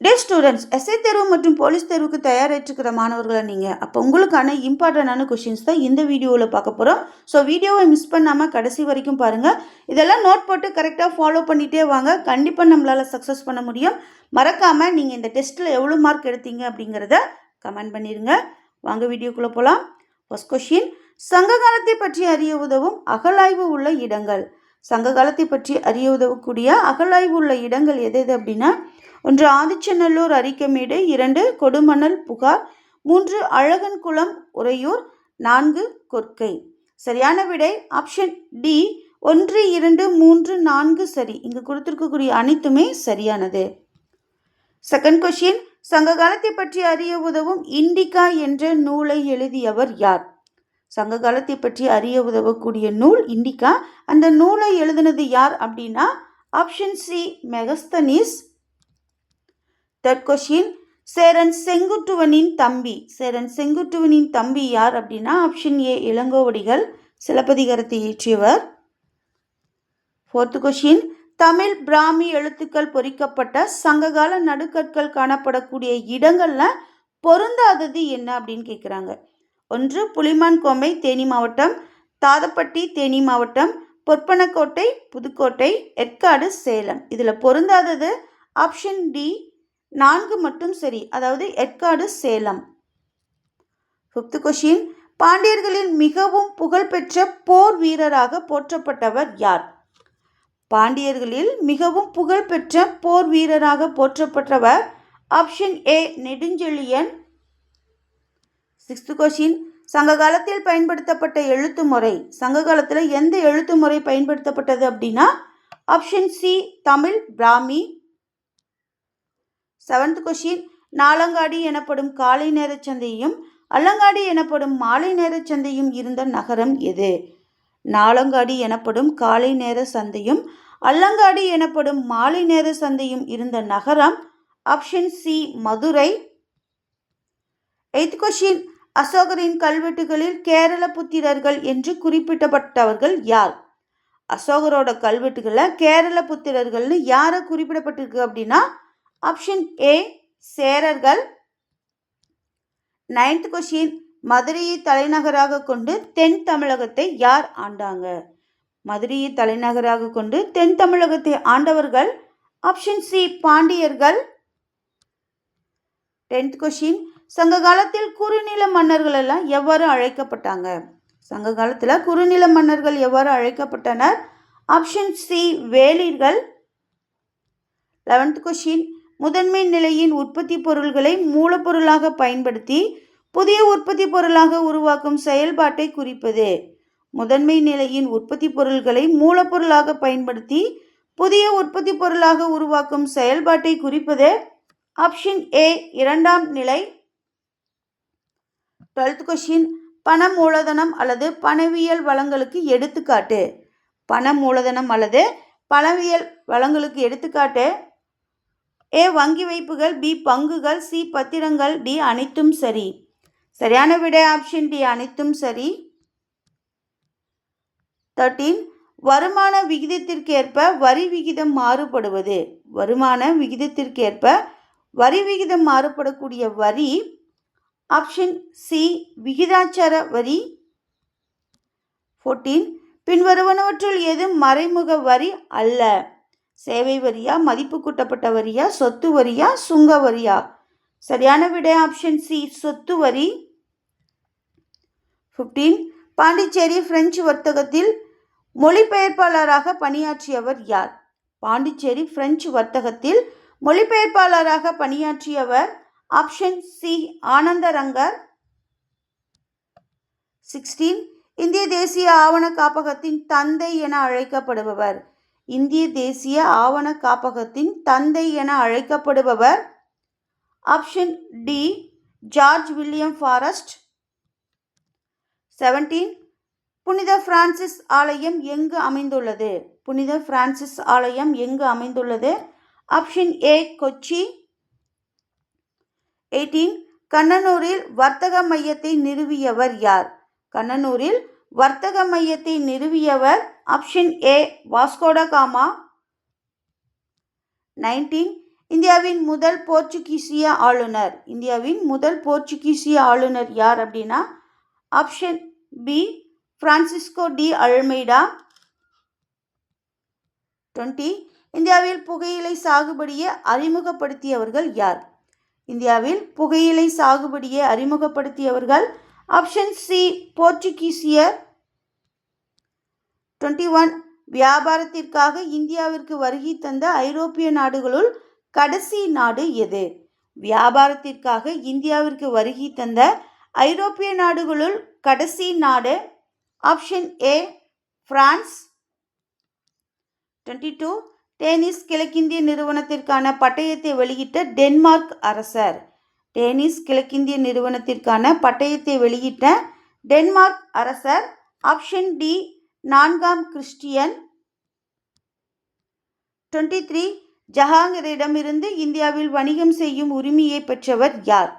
டே students SI தேர்வு மற்றும் police தேர்வுக்கு தயாராகிட்டுருக்கிற மாணவர்களை நீங்கள் அப்போ உங்களுக்கான இம்பார்ட்டண்டான கொஷின்ஸ் தான் இந்த வீடியோவில் பார்க்க போகிறோம் ஸோ வீடியோவை மிஸ் பண்ணாமல் கடைசி வரைக்கும் பாருங்கள் இதெல்லாம் நோட் போட்டு கரெக்டாக ஃபாலோ பண்ணிகிட்டே வாங்க. கண்டிப்பாக நம்மளால் சக்ஸஸ் பண்ண முடியும். மறக்காமல் நீங்கள் இந்த டெஸ்ட்டில் எவ்வளோ மார்க் எடுத்தீங்க அப்படிங்கிறத கமெண்ட் பண்ணிடுங்க வாங்க வீடியோக்குள்ளே போகலாம் ஃபஸ்ட் கொஷின் சங்க காலத்தை பற்றி அறிய உதவும் அகழாய்வு உள்ள இடங்கள். சங்க காலத்தை பற்றி அறிய உதவக்கூடிய அகழாய்வு உள்ள இடங்கள் எது எது அப்படின்னா ஒன்று ஆதிச்சநல்லூர் அரிக்கமேடு இரண்டு கொடுமணல் புகார் மூன்று அழகன்குளம் உறையூர் நான்கு கொற்கை. சரியான விடை ஆப்ஷன் டி ஒன்று இரண்டு மூன்று நான்கு சரி. இங்கு கொடுத்திருக்கக்கூடிய அனைத்துமே சரியானது. செகண்ட் கொஷின் சங்க காலத்தை பற்றி அறிய உதவும் இண்டிகா என்ற நூலை எழுதியவர் யார்? சங்க காலத்தை பற்றி அறிய உதவக்கூடிய நூல் இண்டிகா. அந்த நூலை எழுதினது யார் அப்படின்னா option C Megasthenes third question Cheran செங்குட்டுவனின் தம்பி. சேரன் செங்குட்டுவனின் தம்பி யார் அப்படின்னா ஆப்ஷன் ஏ இளங்கோவடிகள். சிலப்பதிகாரத்தை இயற்றியவர். ஃபோர்த்து கொஷின் தமிழ் பிராமி எழுத்துக்கள் பொறிக்கப்பட்ட சங்ககால நடுக்கற்கள் காணப்படக்கூடிய இடங்கள்ல பொருந்தாதது என்ன அப்படின்னு கேட்குறாங்க ஒன்று புலிமான் கோம்பை தேனி மாவட்டம். தாதப்பட்டி தேனி மாவட்டம். பொற்பனக்கோட்டை புதுக்கோட்டை எற்காடு சேலம். இதில் பொருந்தாதது ஆப்ஷன் டி நான்கு மட்டும் சரி. அதாவது எட்காடு சேலம். ஃபிஃப்த் கொஷின் பாண்டியர்களின் மிகவும் புகழ்பெற்ற போர் வீரராக போற்றப்பட்டவர் யார்? பாண்டியர்களில் மிகவும் புகழ்பெற்ற போர் வீரராக போற்றப்பட்டவர் option A Nedunchezhiyan. Sixth question சங்க காலத்தில் பயன்படுத்தப்பட்ட எழுத்து முறை. சங்க காலத்தில் எந்த எழுத்து முறை பயன்படுத்தப்பட்டது அப்படின்னா option C Tamil Brahmi seventh question Nalangadi எனப்படும் காலை நேர சந்தையும் அல்லங்காடி எனப்படும் மாலை நேர சந்தையும் இருந்த நகரம் எது? நாலங்காடி எனப்படும் காலை நேர சந்தையும் அல்லங்காடி எனப்படும் மாலை நேர சந்தையும் இருந்த நகரம் option C Madurai. Eighth question அசோகரின் கல்வெட்டுகளில் கேரள புத்திரர்கள் என்று குறிப்பிடப்பட்டவர்கள் யார்? அசோகரோட கல்வெட்டுகளில் கேரள புத்திரர்கள்னு யாரை குறிப்பிடப்பட்டிருக்கு அப்படின்னா ஆப்ஷன் ஏ சேரர்கள். நைன்த் கொஷின் மதுரையை தலைநகராக கொண்டு தென் தமிழகத்தை யார் ஆண்டாங்க? மதுரையை தலைநகராக கொண்டு தென் தமிழகத்தை ஆண்டவர்கள். ஆப்ஷன் சி பாண்டியர்கள். டென்த் கொஷின் சங்க காலத்தில் குறுநில மன்னர்கள் எல்லாம் எவ்வாறு அழைக்கப்பட்டாங்க? சங்க காலத்தில் குறுநில மன்னர்கள் எவ்வாறு அழைக்கப்பட்டனர்? ஆப்ஷன் சி வேலிர்கள். லெவன்த் கொஷின் முதன்மை நிலையின் உற்பத்தி பொருள்களை மூலப்பொருளாக பயன்படுத்தி புதிய உற்பத்தி பொருளாக உருவாக்கும் செயல்பாட்டை குறிப்பது. முதன்மை நிலையின் உற்பத்தி பொருள்களை மூலப்பொருளாக பயன்படுத்தி புதிய உற்பத்தி பொருளாக உருவாக்கும் செயல்பாட்டை குறிப்பது. ஆப்ஷன் ஏ இரண்டாம் நிலை. டுவெல்த் கொஷின் பண மூலதனம் அல்லது பணவியல் வளங்களுக்கு எடுத்துக்காட்டு. பண மூலதனம் அல்லது பணவியல் வளங்களுக்கு எடுத்துக்காட்டு. ஏ வங்கி வைப்புகள் பி பங்குகள் சி பத்திரங்கள் டி அனைத்தும் சரி. சரியான விடை ஆப்ஷன் டி அனைத்தும் சரி. தேர்ட்டீன் வருமான விகிதத்திற்கேற்ப வரி விகிதம் மாறுபடுவது. வருமான விகிதத்திற்கேற்ப வரி விகிதம் மாறுபடக்கூடிய வரி ஆப்ஷன் சி விகிதாச்சார வரி. ஃபோர்டீன் பின்வருவனவற்றுள் எது மறைமுக வரி அல்ல. சேவை வரியா மதிப்பு கூட்டப்பட்ட வரியா சொத்து வரியா சுங்க வரியா? சரியான விடை ஆப்ஷன் சி சொத்து வரி. ஃபிஃப்டீன் பாண்டிச்சேரி பிரெஞ்சு வர்த்தகத்தில் மொழிபெயர்ப்பாளராக பணியாற்றியவர் யார்? பாண்டிச்சேரி பிரெஞ்சு வர்த்தகத்தில் மொழிபெயர்ப்பாளராக பணியாற்றியவர் ஆப்ஷன் சி ஆனந்தரங்கர். சிக்ஸ்டீன் இந்திய தேசிய ஆவண காப்பகத்தின் தந்தை என அழைக்கப்படுபவர். இந்திய தேசிய ஆவண காப்பகத்தின் தந்தை என அழைக்கப்படுபவர் option D George William Forrest. Seventeen புனித பிரான்சிஸ் ஆலயம் எங்கு அமைந்துள்ளது? புனித பிரான்சிஸ் ஆலயம் எங்கு அமைந்துள்ளது? Option A Kochi. எயிட்டீன் கண்ணனூரில் வர்த்தக மையத்தை நிறுவியவர் யார்? கண்ணனூரில் வர்த்தக மையத்தை நிறுவியவர் option A Vasco da Gama nineteen இந்தியாவின் முதல் போர்ச்சுகீசிய ஆளுநர். இந்தியாவின் முதல் போர்ச்சுகீசிய ஆளுநர் யார் அப்படின்னா option B Francisco de Almeida twenty இந்தியாவில் புகையிலை சாகுபடியை அறிமுகப்படுத்தியவர்கள் யார்? இந்தியாவில் புகையிலை சாகுபடியை அறிமுகப்படுத்தியவர்கள் ஆப்ஷன் சி போர்ச்சுகீசியர் டுவெண்ட்டி ஒன் வியாபாரத்திற்காக இந்தியாவிற்கு வருகை தந்த ஐரோப்பிய நாடுகளுள் கடைசி நாடு எது? வியாபாரத்திற்காக இந்தியாவிற்கு வருகை தந்த ஐரோப்பிய நாடுகளுள் கடைசி நாடு option A France twenty two Danish கிழக்கிந்திய நிறுவனத்திற்கான பட்டயத்தை வெளியிட்ட டென்மார்க் அரசர். டேனிஸ் கிழக்கிந்திய நிறுவனத்திற்கான பட்டயத்தை வெளியிட்ட டென்மார்க் அரசர் ஆப்ஷன் டி நான்காம் கிறிஸ்டியன். டுவெண்ட்டி த்ரீ ஜஹாங்கரிடமிருந்து இந்தியாவில் வணிகம் செய்யும் உரிமையை பெற்றவர் யார்?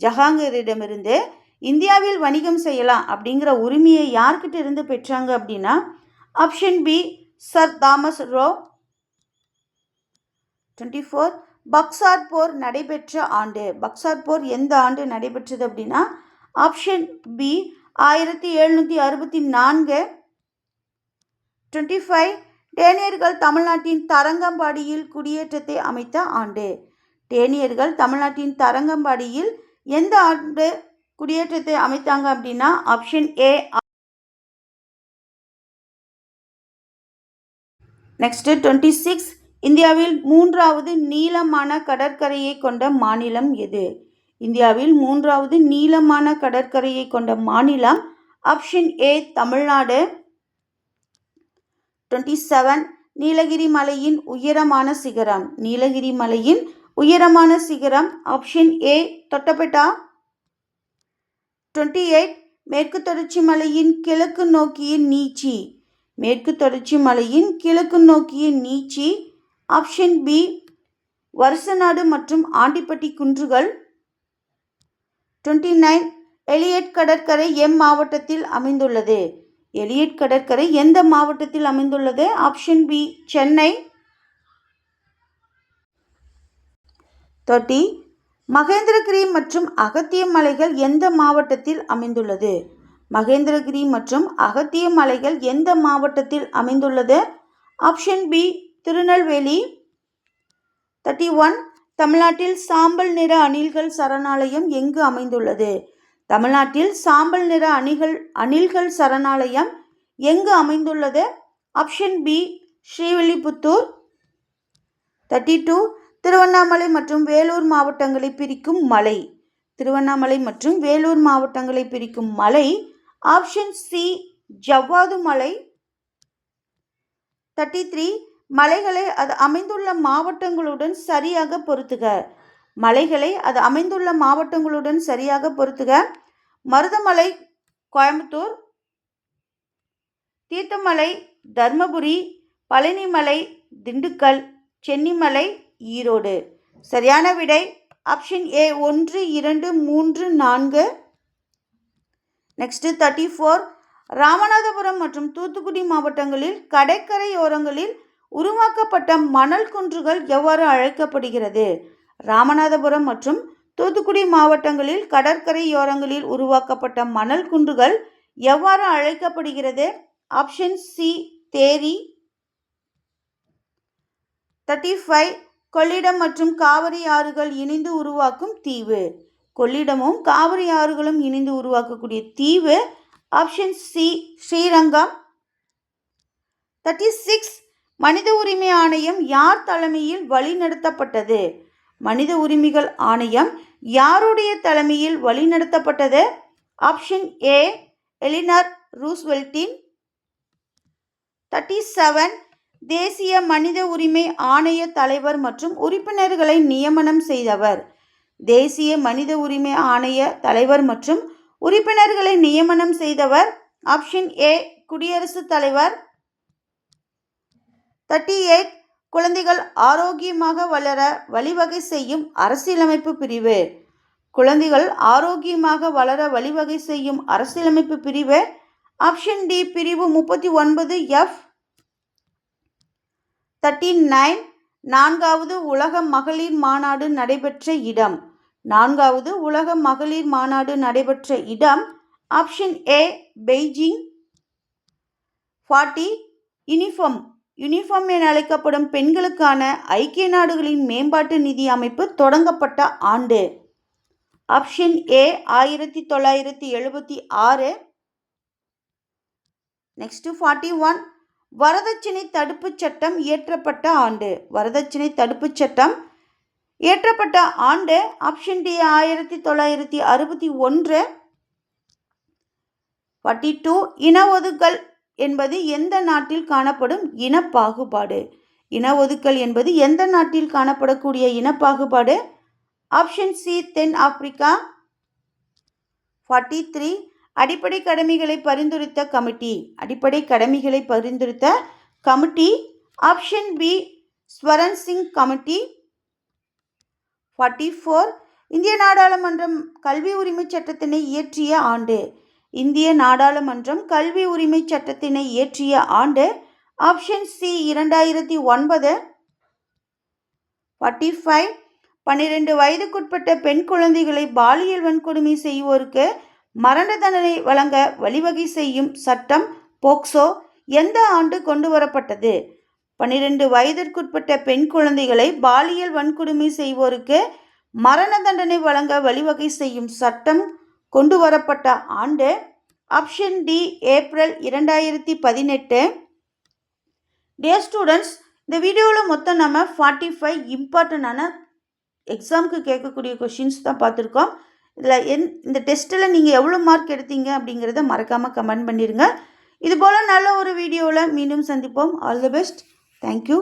ஜஹாங்கரிடமிருந்து இந்தியாவில் வணிகம் செய்யலாம் அப்படிங்கிற உரிமையை யார்கிட்ட இருந்து பெற்றாங்க அப்படின்னா option B sir Thomas Roe. Twenty four Buxar போர் நடைபெற்ற ஆண்டு. பக்சார் போர் எந்த ஆண்டு நடைபெற்றது அப்படின்னா ஆப்ஷன் பி ஆயிரத்தி எழுநூற்றி அறுபத்தி நான்கு டுவெண்ட்டி ஃபைவ் டேனியர்கள் தமிழ்நாட்டின் தரங்கம்பாடியில் குடியேற்றத்தை அமைத்த ஆண்டு. டேனியர்கள் தமிழ்நாட்டின் தரங்கம்பாடியில் எந்த ஆண்டு குடியேற்றத்தை அமைத்தாங்க அப்படின்னா option A next twenty six இந்தியாவில் மூன்றாவது நீளமான கடற்கரையை கொண்ட மாநிலம் எது? இந்தியாவில் மூன்றாவது நீளமான கடற்கரையை கொண்ட மாநிலம் option A Tamil Nadu. Twenty seven Nilgiri மலையின் உயரமான சிகரம். நீலகிரி மலையின் உயரமான சிகரம் option A Doddabetta twenty eight மேற்கு தொடர்ச்சி மலையின் கிழக்கு நோக்கிய நீச்சி. மேற்கு தொடர்ச்சி மலையின் கிழக்கு நோக்கிய நீச்சி ஆப்ஷன் பி வருசநாடு மற்றும் ஆண்டிப்பட்டி குன்றுகள். டுவெண்ட்டி நைன் எலியட் கடற்கரை எம் மாவட்டத்தில் அமைந்துள்ளது. எலியட் கடற்கரை எந்த மாவட்டத்தில் அமைந்துள்ளது? Option B Chennai. Thirty Mahendragiri மற்றும் அகத்திய மலைகள் எந்த மாவட்டத்தில் அமைந்துள்ளது? மகேந்திரகிரி மற்றும் அகத்திய மலைகள் எந்த மாவட்டத்தில் அமைந்துள்ளது? Option B Tirunelveli. Thirty one தமிழ்நாட்டில் சாம்பல் நிற அணில்கள் சரணாலயம் எங்கு அமைந்துள்ளது? தமிழ்நாட்டில் சாம்பல் நிற அணிகள் அணில்கள் சரணாலயம் எங்கு அமைந்துள்ளது? Option B Srivilliputhur. Thirty two Tiruvannamalai மற்றும் வேலூர் மாவட்டங்களை பிரிக்கும் மலை. திருவண்ணாமலை மற்றும் வேலூர் மாவட்டங்களை பிரிக்கும் மலை. ஆப்ஷன் சி ஜவ்வாது மலை. தேர்ட்டி த்ரீ மலைகளை அது அமைந்துள்ள மாவட்டங்களுடன் சரியாக பொருத்துக. மலைகளை அது அமைந்துள்ள மாவட்டங்களுடன் சரியாக பொருத்துக. மருதமலை கோயம்புத்தூர் தீர்த்தமலை தர்மபுரி பழனிமலை திண்டுக்கல் சென்னிமலை ஈரோடு. சரியான விடை ஆப்ஷன் ஏ ஒன்று இரண்டு மூன்று நான்கு. நெக்ஸ்ட்டு தேர்ட்டி ஃபோர் ராமநாதபுரம் மற்றும் தூத்துக்குடி மாவட்டங்களில் கடற்கரையோரங்களில் உருவாக்கப்பட்ட மணல் குன்றுகள் எவ்வாறு அழைக்கப்படுகிறது? ராமநாதபுரம் மற்றும் தூத்துக்குடி மாவட்டங்களில் கடற்கரையோரங்களில் உருவாக்கப்பட்ட மணல் குன்றுகள் எவ்வாறு அழைக்கப்படுகிறது? ஆப்ஷன் சி தேரி. தேர்ட்டி ஃபைவ் கொள்ளிடம் மற்றும் காவிரி ஆறுகள் இணைந்து உருவாக்கும் தீவு. கொள்ளிடமும் காவிரி ஆறுகளும் இணைந்து உருவாக்கக்கூடிய தீவு. Option C Srirangam. Thirty six மனித உரிமை ஆணையம் யார் தலைமையில் வழிநடத்தப்பட்டது? மனித உரிமைகள் ஆணையம் யாருடைய தலைமையில் வழிநடத்தப்பட்டது? ஆப்ஷன் ஏ எலினார் ரூஸ்வெல்ட்டின் தேர்ட்டி செவன் தேசிய மனித உரிமை ஆணைய தலைவர் மற்றும் உறுப்பினர்களை நியமனம் செய்தவர். தேசிய மனித உரிமை ஆணைய தலைவர் மற்றும் உறுப்பினர்களை நியமனம் செய்தவர் ஆப்ஷன் ஏ குடியரசுத் தலைவர் தேர்ட்டி எயிட் குழந்தைகள் ஆரோக்கியமாக வளர வழிவகை செய்யும் அரசியலமைப்பு பிரிவு. குழந்தைகள் ஆரோக்கியமாக வளர வழிவகை செய்யும் அரசியலமைப்பு பிரிவு. ஆப்ஷன் டி பிரிவு முப்பத்தி ஒன்பது எஃப் தேர்ட்டி நைன் நான்காவது உலக மகளிர் மாநாடு நடைபெற்ற இடம். நான்காவது உலக மகளிர் மாநாடு நடைபெற்ற இடம். Option A Beijing forty uniform uniform என அழைக்கப்படும் பெண்களுக்கான ஐக்கிய நாடுகளின் மேம்பாட்டு நிதி அமைப்பு தொடங்கப்பட்ட ஆண்டு. ஆப்ஷன் ஏ ஆயிரத்தி தொள்ளாயிரத்தி எழுபத்தி ஆறு. Next forty one. வரதட்சணை தடுப்புச் சட்டம் இயற்றப்பட்ட ஆண்டு. வரதட்சணை தடுப்புச் சட்டம் இயற்றப்பட்ட ஆண்டு. ஆப்ஷன் டி ஆயிரத்தி தொள்ளாயிரத்தி அறுபத்தி ஒன்று. Forty two. இன ஒதுக்கல் என்பது எந்த நாட்டில் காணப்படும் இனப்பாகுபாடு? இன ஒதுக்கல் என்பது எந்த நாட்டில் காணப்படக்கூடிய இனப்பாகுபாடு? ஆப்ஷன் சி தென் ஆப்பிரிக்கா. ஃபார்ட்டி த்ரீ அடிப்படை கடமைகளை பரிந்துரைத்த கமிட்டி. அடிப்படை கடமைகளை பரிந்துரைத்த committee. Option B Swaran Singh committee. Forty four இந்திய நாடாளுமன்றம் கல்வி உரிமை சட்டத்தினை இயற்றிய ஆண்டு. இந்திய நாடாளுமன்றம் கல்வி உரிமை சட்டத்தினை இயற்றிய ஆண்டு ஆப்ஷன் சி இரண்டாயிரத்தி ஒன்பது. ஃபார்ட்டி ஃபைவ் பன்னிரெண்டு வயதுக்குட்பட்ட பெண் குழந்தைகளை பாலியல் வன்கொடுமை செய்வோருக்கு மரண தண்டனை வழங்க வழிவகை செய்யும் சட்டம் போக்சோ எந்த ஆண்டு கொண்டு வரப்பட்டது பன்னிரெண்டு வயதிற்குட்பட்ட பெண் குழந்தைகளை பாலியல் வன்கொடுமை செய்வோருக்கு மரண தண்டனை வழங்க வழிவகை செய்யும் சட்டம் கொண்டு வரப்பட்ட ஆண்டு ஆப்ஷன் டி ஏப்ரல் இரண்டாயிரத்தி பதினெட்டு. டே ஸ்டூடெண்ட்ஸ் இந்த வீடியோவில் மொத்தம் நம்ம ஃபார்ட்டி ஃபைவ் இம்பார்ட்டண்டான எக்ஸாமுக்கு கேட்கக்கூடிய கொஷின்ஸ் தான் பார்த்துருக்கோம். இதில் என் இந்த டெஸ்ட்டில் நீங்கள் எவ்வளோ மார்க் எடுத்தீங்க அப்படிங்கிறத மறக்காமல் கமெண்ட் பண்ணிடுங்க இதுபோல் நல்ல ஒரு வீடியோவில் மீண்டும் சந்திப்போம். ஆல் தி பெஸ்ட் தேங்க்யூ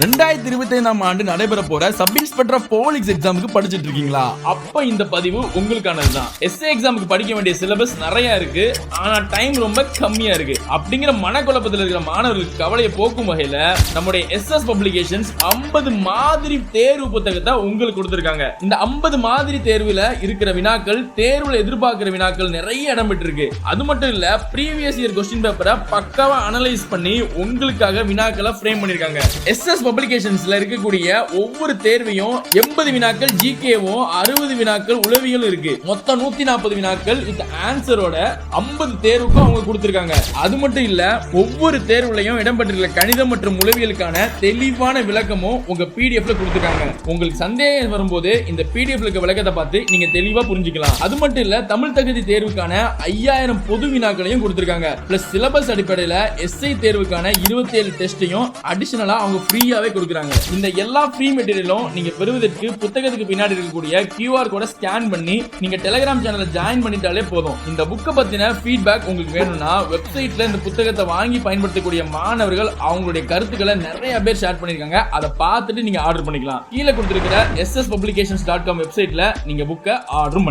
ரெண்டாயிரத்தி இருபத்தி ஐந்தாம் ஆண்டு நடைபெற போற சப் இன்ஸ்பெக்டர் போலீஸ் எக்ஸாமுக்கு படிச்சிட்டு இருக்கீங்களா? அப்ப இந்த பதிவு உங்களுக்கானது தான் எஸ்ஏ எக்ஸாமுக்கு படிக்க வேண்டிய சிலபஸ் நிறைய இருக்கு. ஆனா டைம் ரொம்ப கம்மியா இருக்கு. அப்படிங்கிற மனக்குழப்பத்தில் இருக்கிற மாணவர்களுக்கு கவலையை போக்கும் வகையில நம்முடைய எஸ்எஸ் பப்ளிகேஷன்ஸ் 50 மாதிரி தேர்வு புத்தகத்தை உங்களுக்கு கொடுத்துருக்காங்க. இந்த 50 மாதிரி தேர்வுல இருக்கிற வினாக்கள் தேர்வுல எதிர்பார்க்கிற வினாக்கள் நிறைய இடம் பெற்றிருக்கு அது மட்டும் இல்ல ப்ரீவியஸ் இயர் கொஸ்டின் பேப்பரை பக்காவா அனலைஸ் பண்ணி உங்களுக்காக வினாக்களை ஃப்ரேம் பண்ணிருக்காங்க எஸ்எஸ் பப்ளிகேஷன்ஸ்ல இருக்கக்கூடிய ஒவ்வொரு தேர்வையும் எண்பது வினாக்கள் ஜிகேவும் அறுபது வினாக்கள் உளவியலும் இருக்கு. மொத்தம் நூத்தி நாற்பது வினாக்கள். வித் ஆன்சரோட 50 தேர்வுக்கும் அவங்க கொடுத்திருக்காங்க. அது மட்டும் இல்ல ஒவ்வொரு தேர்வுலையும் இடம்பெற்றிருக்கிற கணிதம் மற்றும் உளவியலுக்கான தெளிவான விளக்கமும் உங்க பிடிஎஃப்ல கொடுத்திருக்காங்க. உங்களுக்கு சந்தேகம் வரும்போது இந்த பிடிஎஃப்ல இருக்க விளக்கத்தை பார்த்து நீங்க தெளிவா புரிஞ்சுக்கலாம். அது மட்டும் இல்ல தமிழ் தகுதி தேர்வுக்கான ஐயாயிரம் பொது வினாக்களையும் கொடுத்திருக்காங்க. பிளஸ் சிலபஸ் அடிப்படையில எஸ்ஐ தேர்வுக்கான இருபத்தி ஏழு டெஸ்டையும் அடிஷனலா அவங்க ஃப்ரீயாவே கொடுக்குறாங்க. இந்த எல்லா ஃப்ரீ மெட்டீரியலும் நீங்க பெறுவதற்கு புத்தகத்துக்கு பின்னாடி இருக்கக்கூடிய கியூஆர் கோட ஸ்கேன் பண்ணி நீங்க டெலிகிராம் சேனலை ஜாயின் பண்ணிட்டாலே போதும். இந்த புக்கை பத்தின ஃபீட்பேக் உங்களுக்கு வேணும்னா வெப்சைட்ல இந்த புத்தகத்தை வாங்கி பயன்படுத்தக்கூடிய மாணவர்கள் அவங்களுடைய கருத்துக்களை நிறைய பேர் ஷேர் பண்ணிருக்காங்க அதை பார்த்துட்டு நீங்க ஆர்டர் பண்ணிக்கலாம். கீழே கொடுத்திருக்கிற எஸ்எஸ் பப்ளிகேஷன்ஸ் டாட் காம் வெப்சைட்ல நீங்க புக்கை ஆர்டரும் பண்ணிக்கலாம்.